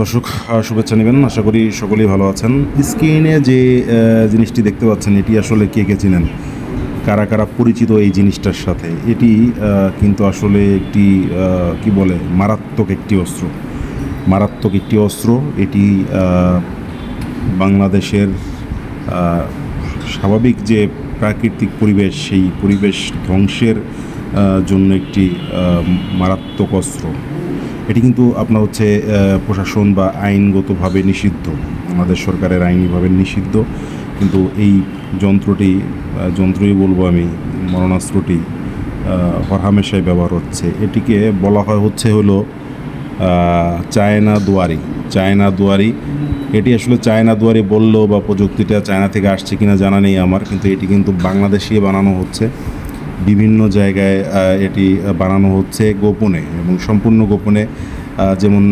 দর্শক শুভেচ্ছা নেবেন। আশা করি সকলেই ভালো আছেন। স্ক্রিনে যে জিনিসটি দেখতে পাচ্ছেন, এটি আসলে কে কে চিনেন? কারা কারা পরিচিত এই জিনিসটার সাথে? এটি কিন্তু আসলে একটি কি বলে, মারাত্মক একটি অস্ত্র। মারাত্মক একটি অস্ত্র। এটি বাংলাদেশের স্বাভাবিক যে প্রাকৃতিক পরিবেশ, সেই পরিবেশ ধ্বংসের জন্য একটি মারাত্মক অস্ত্র। এটি কিন্তু আপনার হচ্ছে প্রশাসন বা আইনগতভাবে নিষিদ্ধ। আমাদের সরকারের আইনিভাবে নিষিদ্ধ। কিন্তু এই যন্ত্রটি যন্ত্রই বলব আমি, মরণাস্ত্রটি হরহামেশাই ব্যবহার হচ্ছে। এটিকে বলা হয় হচ্ছে হলো চায়না দুয়ারি। চায়না দুয়ারি, এটি আসলে চায়না দুয়ারি বলল বা প্রযুক্তিটা চায়না থেকে আসছে কিনা জানা নেই আমার, কিন্তু এটি কিন্তু বাংলাদেশেই বানানো হচ্ছে। বিভিন্ন জায়গায় এটি বানানো হচ্ছে গোপনে এবং সম্পূর্ণ গোপনে। যেমন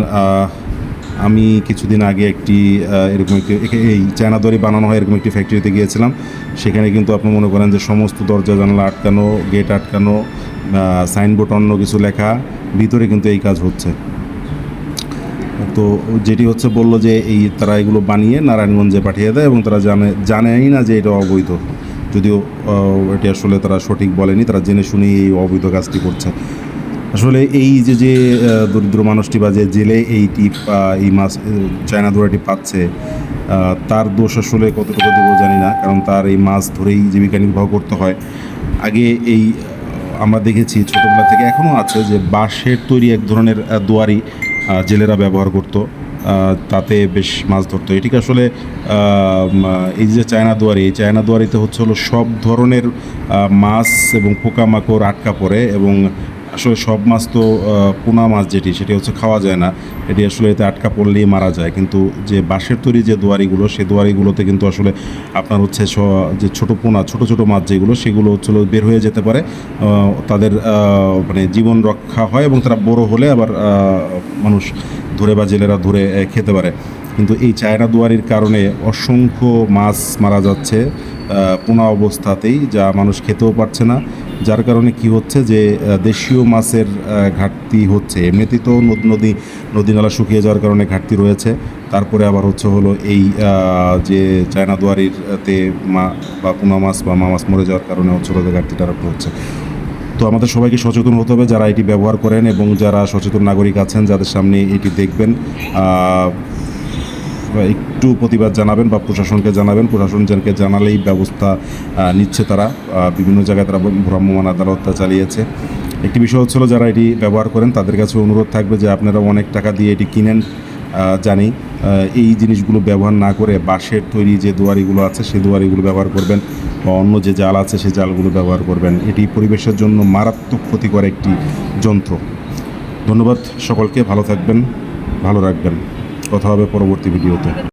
আমি কিছুদিন আগে একটি এরকম একটি এই চায়না দড়ি বানানো হয় এরকম একটি ফ্যাক্টরিতে গিয়েছিলাম। সেখানে কিন্তু আপনি মনে করেন যে সমস্ত দরজা, জানালা আটকানো গেট আটকানো সাইনবোর্ড অন্য কিছু লেখা, ভিতরে কিন্তু এই কাজ হচ্ছে। তো যেটি হচ্ছে বলল যে এই তারা এগুলো বানিয়ে নারায়ণগঞ্জে পাঠিয়ে দেয় এবং তারা জানে, জানেই না যে এটা অবৈধ। যদিও এটি আসলে তারা সঠিক বলেনি, তারা জেনে শুনেই এই অবৈধ কাজটি করছে। আসলে এই যে যে দরিদ্র মানুষটি বা যে জেলে এইটি বা এই মাছ চায়না দোড়াটি পাচ্ছে তার দোষ আসলে কতটুকু দেবো জানি না, কারণ তার এই মাছ ধরেই জীবিকা নির্বাহ করতে হয়। আগে এই, আমরা দেখেছি ছোটোবেলা থেকে এখনও আছে যে বাঁশের তৈরি এক ধরনের দুয়ারি জেলেরা ব্যবহার করতো। তাতে বেশ মাছ ধরতো। এটিকে আসলে এই যে চায়না দুয়ারি, এই চায়না দুয়ারিতে হচ্ছে হলো সব ধরনের মাছ এবং পোকামাকড় আটকা পড়ে এবং আসলে সব মাছ তো পোনা মাছ যেটি, সেটি হচ্ছে খাওয়া যায় না। এটি আসলে এতে আটকা পড়লেই মারা যায়। কিন্তু যে বাঁশের তৈরি যে দোয়ারিগুলো সেই দোয়ারিগুলোতে কিন্তু আসলে আপনার হচ্ছে যে ছোটো পোনা, ছোট ছোট মাছ যেগুলো, সেগুলো হচ্ছে বের হয়ে যেতে পারে। তাদের মানে জীবন রক্ষা হয় এবং তারা বড় হলে আবার মানুষ ধরে বা জেলেরা ধরে খেতে পারে। কিন্তু এই চায়না দুয়ারির কারণে অসংখ্য মাছ মারা যাচ্ছে পোনা অবস্থাতেই, যা মানুষ খেতেও পারছে না। যার কারণে কি হচ্ছে যে দেশীয় মাছের ঘাটতি হচ্ছে। এমনিতেই তো নদ- নদী নালা শুকিয়ে যাওয়ার কারণে ঘাটতি রয়েছে। তারপরে আবার হচ্ছে হলো এই যে চায়না দুয়ারিতে মা বা পোনা মাছ বা মা মাছ মরে যাওয়ার কারণে হচ্ছে ঘাটতিটা আরও হচ্ছে। তো আমাদের সবাইকে সচেতন হতে হবে যারা এটি ব্যবহার করেন এবং যারা সচেতন নাগরিক আছেন, যাদের সামনে এটি দেখবেন একটু প্রতিবাদ জানাবেন বা প্রশাসনকে জানাবেন। প্রশাসন প্রশাসনকে জানালেই ব্যবস্থা নিচ্ছে তারা। বিভিন্ন জায়গায় তারা ভ্রাম্যমাণ আদালতটা চালিয়েছে। একটি বিষয় হচ্ছিল যারা এটি ব্যবহার করেন, তাদের কাছে অনুরোধ থাকবে যে আপনারা অনেক টাকা দিয়ে এটি কিনেন। জানি এই জিনিসগুলো ব্যবহার না করে বাঁশের তৈরি যে দুয়ারিগুলো আছে, সেই দুয়ারিগুলো ব্যবহার করবেন বা অন্য যে জাল আছে, সেই জালগুলো ব্যবহার করবেন। এটি পরিবেশের জন্য মারাত্মক ক্ষতিকর একটি যন্ত্র। ধন্যবাদ সকলকে, ভালো থাকবেন, ভালো রাখবেন। কথা হবে পরবর্তী ভিডিওতে।